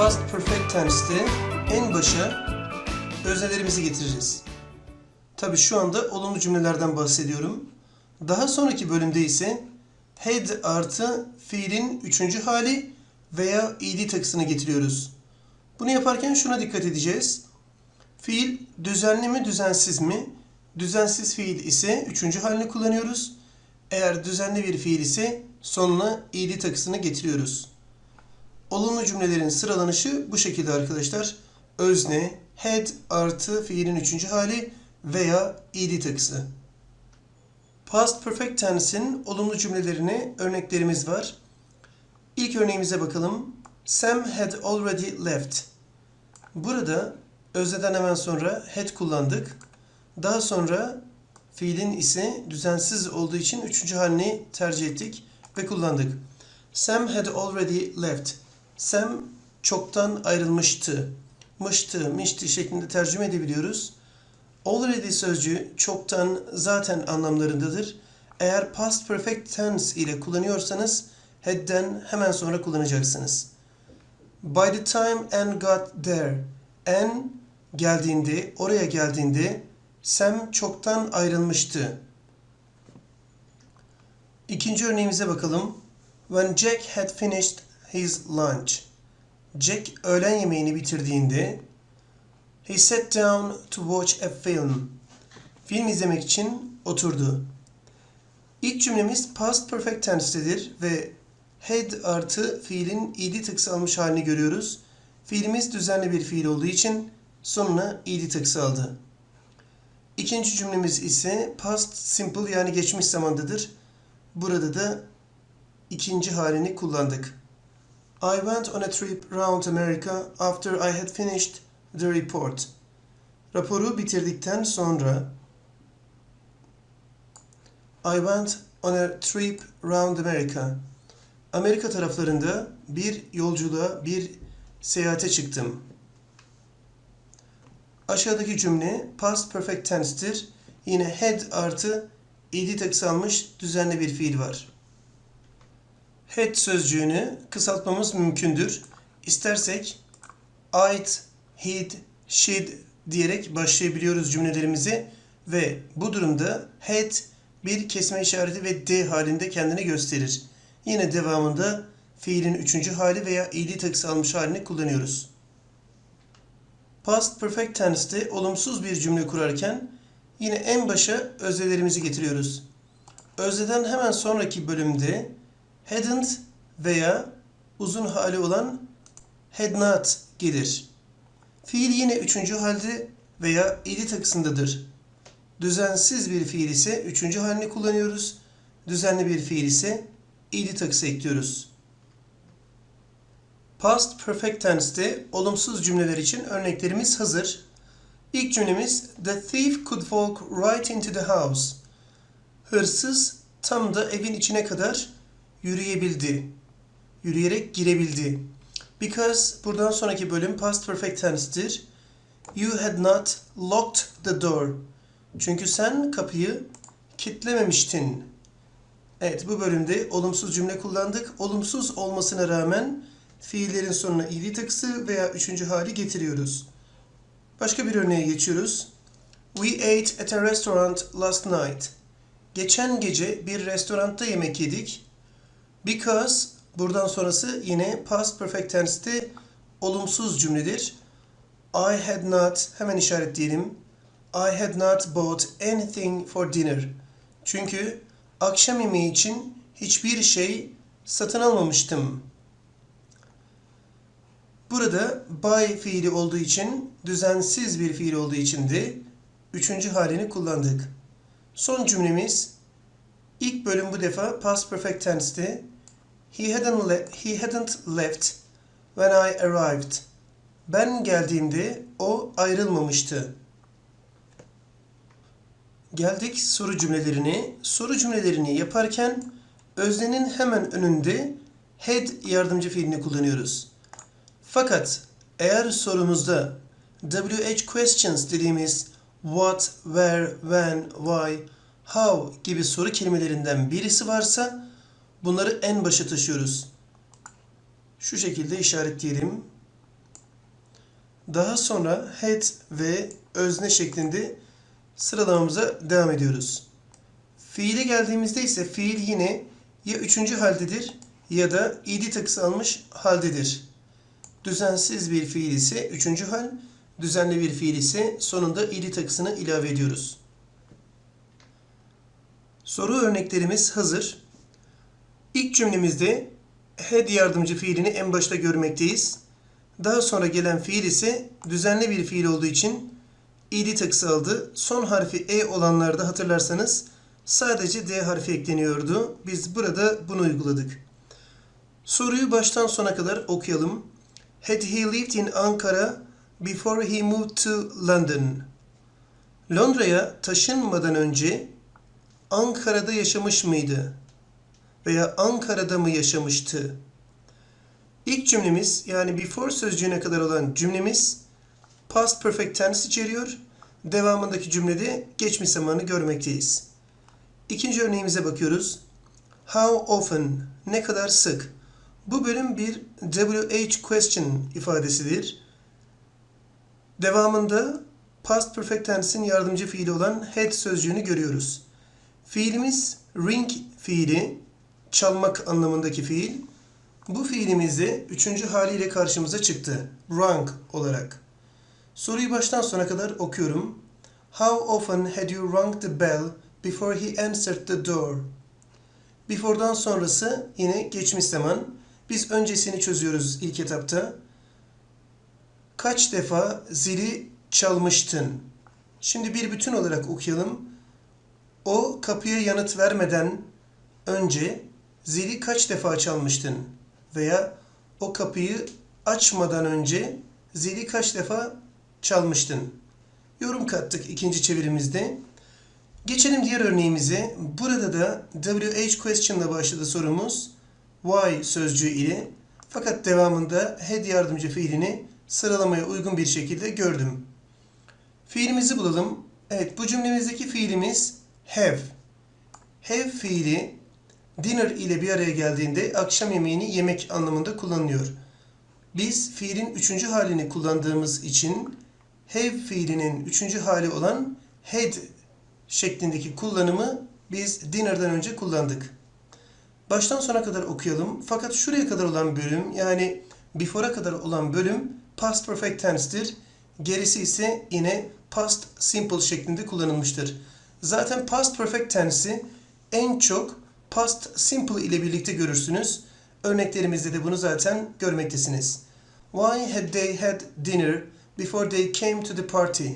Past Perfect Tense'te en başa öznelerimizi getireceğiz. Tabi şu anda olumlu cümlelerden bahsediyorum. Daha sonraki bölümde ise had artı fiilin üçüncü hali veya ed takısını getiriyoruz. Bunu yaparken şuna dikkat edeceğiz. Fiil düzenli mi düzensiz mi? Düzensiz fiil ise üçüncü halini kullanıyoruz. Eğer düzenli bir fiil ise sonuna ed takısını getiriyoruz. Olumlu cümlelerin sıralanışı bu şekilde arkadaşlar. Özne, had artı fiilin üçüncü hali veya ed takısı. Past Perfect Tense'in olumlu cümlelerine örneklerimiz var. İlk örneğimize bakalım. Sam had already left. Burada özneden hemen sonra had kullandık. Daha sonra fiilin ise düzensiz olduğu için üçüncü halini tercih ettik ve kullandık. Sam had already left. Sam çoktan ayrılmıştı. Mıştı, mişti şeklinde tercüme edebiliyoruz. Already sözcüğü çoktan zaten anlamlarındadır. Eğer past perfect tense ile kullanıyorsanız had'den hemen sonra kullanacaksınız. By the time Anne got there, Anne geldiğinde, oraya geldiğinde Sam çoktan ayrılmıştı. İkinci örneğimize bakalım. When Jack had finished his lunch. Jack öğlen yemeğini bitirdiğinde he sat down to watch a film. Film izlemek için oturdu. İlk cümlemiz past perfect tense'tedir ve had artı fiilin ed tıksı almış halini görüyoruz. Fiilimiz düzenli bir fiil olduğu için sonuna ed tıksı aldı. İkinci cümlemiz ise past simple yani geçmiş zamandadır. Burada da ikinci halini kullandık. I went on a trip round America after I had finished the report. Raporu bitirdikten sonra I went on a trip round America. Amerika taraflarında bir yolculuğa, bir seyahate çıktım. Aşağıdaki cümle past perfect tense'tir. Yine had artı ed takısı almış düzenli bir fiil var. Had sözcüğünü kısaltmamız mümkündür. İstersek I'd, he'd, she'd diyerek başlayabiliyoruz cümlelerimizi ve bu durumda had bir kesme işareti ve d halinde kendini gösterir. Yine devamında fiilin üçüncü hali veya ed takısı almış halini kullanıyoruz. Past perfect tense'te olumsuz bir cümle kurarken yine en başa öznelerimizi getiriyoruz. Özneden hemen sonraki bölümde hadn't veya uzun hali olan had not gelir. Fiil yine üçüncü halde veya ed takısındadır. Düzensiz bir fiil ise üçüncü halini kullanıyoruz. Düzenli bir fiil ise ed takısı ekliyoruz. Past perfect tense'te olumsuz cümleler için örneklerimiz hazır. İlk cümlemiz The thief could walk right into the house. Hırsız tam da evin içine kadar yürüyebildi. Yürüyerek girebildi. Because buradan sonraki bölüm past perfect tense'tir. You had not locked the door. Çünkü sen kapıyı kilitlememiştin. Evet bu bölümde olumsuz cümle kullandık. Olumsuz olmasına rağmen fiillerin sonuna ed takısı veya üçüncü hali getiriyoruz. Başka bir örneğe geçiyoruz. We ate at a restaurant last night. Geçen gece bir restoranda yemek yedik. Because buradan sonrası yine past perfect tense'te olumsuz cümledir. I had not hemen işaretleyelim. I had not bought anything for dinner. Çünkü akşam yemeği için hiçbir şey satın almamıştım. Burada by fiili olduğu için, düzensiz bir fiil olduğu için de üçüncü halini kullandık. Son cümlemiz ilk bölüm bu defa past perfect tense'te He hadn't, le- he hadn't left when I arrived. Ben geldiğimde o ayrılmamıştı. Geldik soru cümlelerine. Soru cümlelerini yaparken öznenin hemen önünde had yardımcı fiilini kullanıyoruz. Fakat eğer sorumuzda WH questions dediğimiz what, where, when, why, how gibi soru kelimelerinden birisi varsa bunları en başa taşıyoruz. Şu şekilde işaretleyelim. Daha sonra had ve özne şeklinde sıralamamıza devam ediyoruz. Fiile geldiğimizde ise fiil yine ya üçüncü haldedir ya da id takısı almış haldedir. Düzensiz bir fiil ise üçüncü hal, düzenli bir fiil ise sonunda id takısını ilave ediyoruz. Soru örneklerimiz hazır. İlk cümlemizde had yardımcı fiilini en başta görmekteyiz. Daha sonra gelen fiil ise düzenli bir fiil olduğu için id takısı aldı. Son harfi e olanlarda hatırlarsanız sadece d harfi ekleniyordu. Biz burada bunu uyguladık. Soruyu baştan sona kadar okuyalım. Had he lived in Ankara before he moved to London? Londra'ya taşınmadan önce Ankara'da yaşamış mıydı? Veya Ankara'da mı yaşamıştı? İlk cümlemiz yani before sözcüğüne kadar olan cümlemiz past perfect tense içeriyor. Devamındaki cümlede geçmiş zamanı görmekteyiz. İkinci örneğimize bakıyoruz. How often? Ne kadar sık? Bu bölüm bir WH question ifadesidir. Devamında past perfect tense'in yardımcı fiili olan had sözcüğünü görüyoruz. Fiilimiz ring fiili, çalmak anlamındaki fiil. Bu fiilimiz de üçüncü haliyle karşımıza çıktı. Rung olarak. Soruyu baştan sona kadar okuyorum. How often had you rung the bell before he answered the door? Before'dan sonrası yine geçmiş zaman. Biz öncesini çözüyoruz ilk etapta. Kaç defa zili çalmıştın? Şimdi bir bütün olarak okuyalım. O kapıya yanıt vermeden önce zili kaç defa çalmıştın? Veya o kapıyı açmadan önce zili kaç defa çalmıştın? Yorum kattık ikinci çevirimizde. Geçelim diğer örneğimize. Burada da WH question ile başladı sorumuz. Why sözcüğü ile. Fakat devamında had yardımcı fiilini sıralamaya uygun bir şekilde gördüm. Fiilimizi bulalım. Evet bu cümlemizdeki fiilimiz have. Have fiili dinner ile bir araya geldiğinde akşam yemeğini yemek anlamında kullanılıyor. Biz fiilin üçüncü halini kullandığımız için have fiilinin üçüncü hali olan had şeklindeki kullanımı biz dinner'dan önce kullandık. Baştan sona kadar okuyalım. Fakat şuraya kadar olan bölüm yani before'a kadar olan bölüm past perfect tense'tir. Gerisi ise yine past simple şeklinde kullanılmıştır. Zaten past perfect tense'i en çok past simple ile birlikte görürsünüz. Örneklerimizde de bunu zaten görmektesiniz. Why had they had dinner before they came to the party?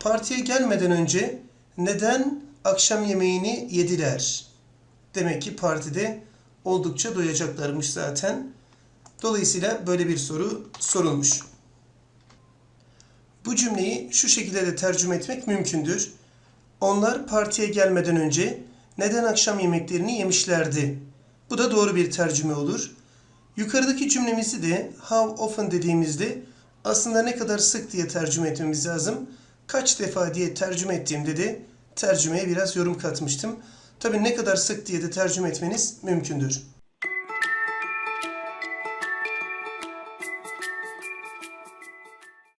Partiye gelmeden önce neden akşam yemeğini yediler? Demek ki partide oldukça doyacaklarmış zaten. Dolayısıyla böyle bir soru sorulmuş. Bu cümleyi şu şekilde de tercüme etmek mümkündür. Onlar partiye gelmeden önce neden akşam yemeklerini yemişlerdi? Bu da doğru bir tercüme olur. Yukarıdaki cümlemizi de how often dediğimizde aslında ne kadar sık diye tercüme etmemiz lazım. Kaç defa diye tercüme ettiğimde de tercümeye biraz yorum katmıştım. Tabii ne kadar sık diye de tercüme etmeniz mümkündür.